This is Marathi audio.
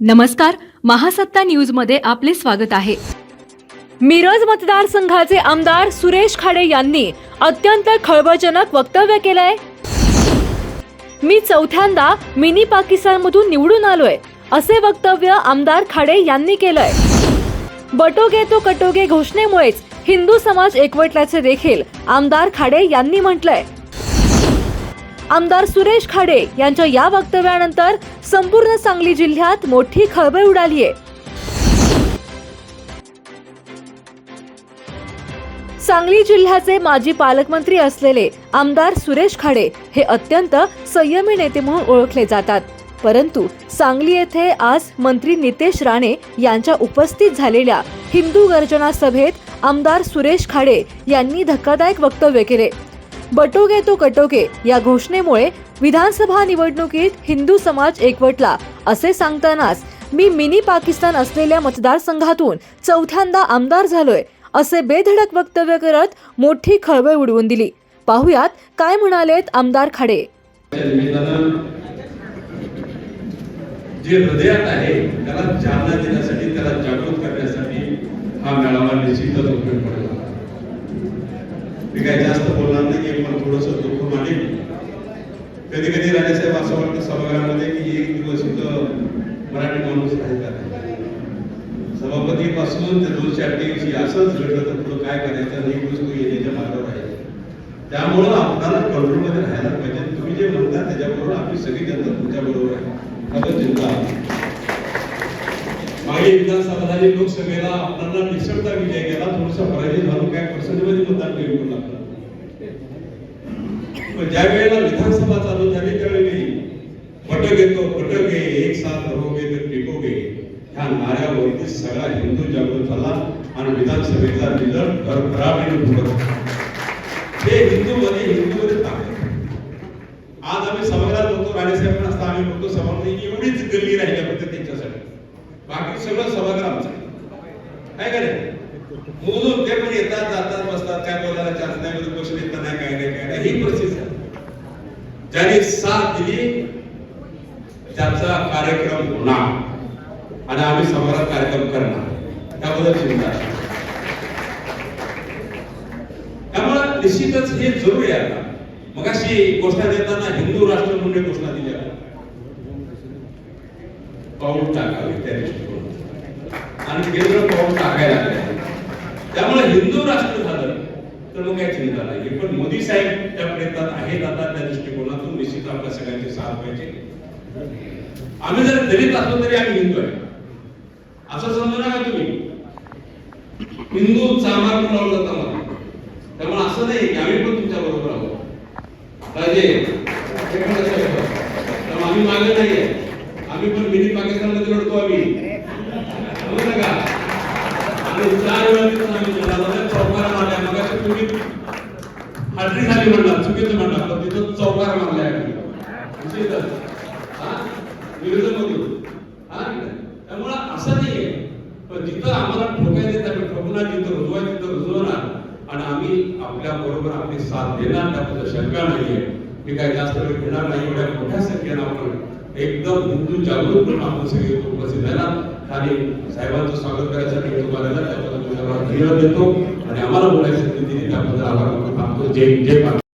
नमस्कार महासत्ता न्यूजमध्ये आपले स्वागत आहे. मिरज मतदारसंघाचे आमदार सुरेश खाडे यांनी अत्यंत खळबळजनक वक्तव्य केलंय. मी चौथ्यांदा मिनी पाकिस्तानमधून निवडून आलोय असे वक्तव्य आमदार खाडे यांनी केलंय. बटोगे तो कटोगे घोषणेमुळेच हिंदू समाज एकवटल्याचे देखील आमदार खाडे यांनी म्हटलंय. आमदार सुरेश खाडे यांच्या या वक्तव्यानंतर संपूर्ण सांगली जिल्ह्यात मोठी खळबळ उडालीये सांगली जिल्ह्याचे माजी पालकमंत्री असलेले आमदार सुरेश खाडे हे अत्यंत संयमी नेते म्हणून ओळखले जातात. परंतु सांगली येथे आज मंत्री नितेश राणे यांच्या उपस्थित झालेल्या हिंदू गर्जना सभेत आमदार सुरेश खाडे यांनी धक्कादायक वक्तव्य केले. बटोगे तो कटोगे या घोषणेमुळे विधानसभा निवडणुकीत हिंदू समाज एकवटला. असे सांगतानाच मी मिनी पाकिस्तान असलेल्या मतदारसंघातून चौथ्यांदा आमदार झालोय असे बेधडक वक्तव्य करत मोठी खळबळ उडवून दिली. पाहुयात काय म्हणालेत आमदार खाडे. जे हृदयात आहे त्याला चालना देण्यासाठी त्याला जागृत करण्यासाठी हा मेळावा निश्चितच उपयोग पडला. मी काही जास्त बोलणार नाही पण थोडस दुःख मानेल. कधी कधी राजेसाहेब असं वाटतं सभागृहामध्ये, की एक दिवस इथं मराठी माणूस राहिला नाही. सभापती पासून ते दोनशे अठ्ठ्याऐंशी असंच घडलं, तर पुढं काय करायचं, आणि एक वस्तू येण्याच्या मार्गावर आहे. त्यामुळं आपल्याला कंट्रोलमध्ये राहायला पाहिजे. तुम्ही जे म्हणता, त्याच्याबरोबर आपली सगळी जनता तुमच्या बरोबर आहे. खरंच चिंता मागे विधानसभा झाली, लोकसभेला आपल्याला निसटता विजय केला, थोडसा पाहिजे झालो काय? पर्सेंटमध्ये मतदान कमी लागलं ज्या वेळेला विधानसभा चालू झाली त्यावेळी पटक येतो पटक घे एक साथ रहोगे तर टिकोगे ह्या नाऱ्यावरती सगळा हिंदू जागृत झाला आणि विधानसभेचा रिझल्ट भरभराटीने फुलत हे हिंदू म्हणजे मध्ये हिंदू मध्ये ताकद. आज आम्ही सभागृहात होतो राणेसाहेब असता आम्ही म्हणतो सभागृह एवढीच गल्ली राहिल्या फक्त त्यांच्यासाठी. बाकी सगळं सभागृह आमचं नाही? करे मोजून ते पण येतात जातात बसतात काय बोलायला चान्स नाही विरोध पक्ष येतात नाही काय नाही काय नाही. ही परिस्थिती झाली. ज्याने साथ दिली त्याचा कार्यक्रम होणार आणि आम्ही सभागृहात कार्यक्रम करणार त्याबद्दल चिंता आहे. त्यामुळे निश्चितच हे जरूरी आहे मग अशी घोषणा देताना हिंदू राष्ट्र म्हणून घोषणा दिली आपण पाऊल टाकावे त्या दृष्टिकोन आणि केंद्र पाऊल टाकायला लागले. हिंदू राष्ट्र झालं तर मग काय चिंता नाही. पण मोदी साहेब त्या प्रयत्नात आहेत आता त्या दृष्टिकोनातून. निश्चित आपल्या सगळ्यांची साथ पाहिजे. आम्ही जर दलित असलो तरी आम्ही हिंदू आहे. असं समजू नका तुम्ही. हिंदू चामार म्हणून लावलं मला त्यामुळे असं नाही की आम्ही पण तुमच्या बरोबर आहोत. राजे आम्ही मागे नाही आम्ही पण मिनी पाकिस्तानमध्ये लढतो आम्ही समजलं का आणि चार वेळा तिथून आम्ही लढालो चौकारा मारल्या मग असं तुम्ही हाटरी झाली म्हणला चुकीचं म्हणला पण तिथं चौकारा मारल्या आम्ही निश्चितच. हा? त्यामुळं असं नाहीये पण जिथं आम्हाला ठोकायचं ठोकणार जिथं रुजवायचं तिथं रुजवणार आणि आम्ही आपल्या बरोबर आपली साथ देणार त्याबद्दल शंका नाहीये मी काय जास्त वेळ घेणार नाही एवढ्या मोठ्या संख्येनं आपण एकदम हिंदू जागृत म्हणून आपण सगळे इथं उपस्थित आणि साहेबांचं स्वागत करायसाठी तुम्हाला त्याबद्दल तुमच्यावर धन्यवाद देतो आणि आम्हाला बोलायची संधी दिली त्याबद्दल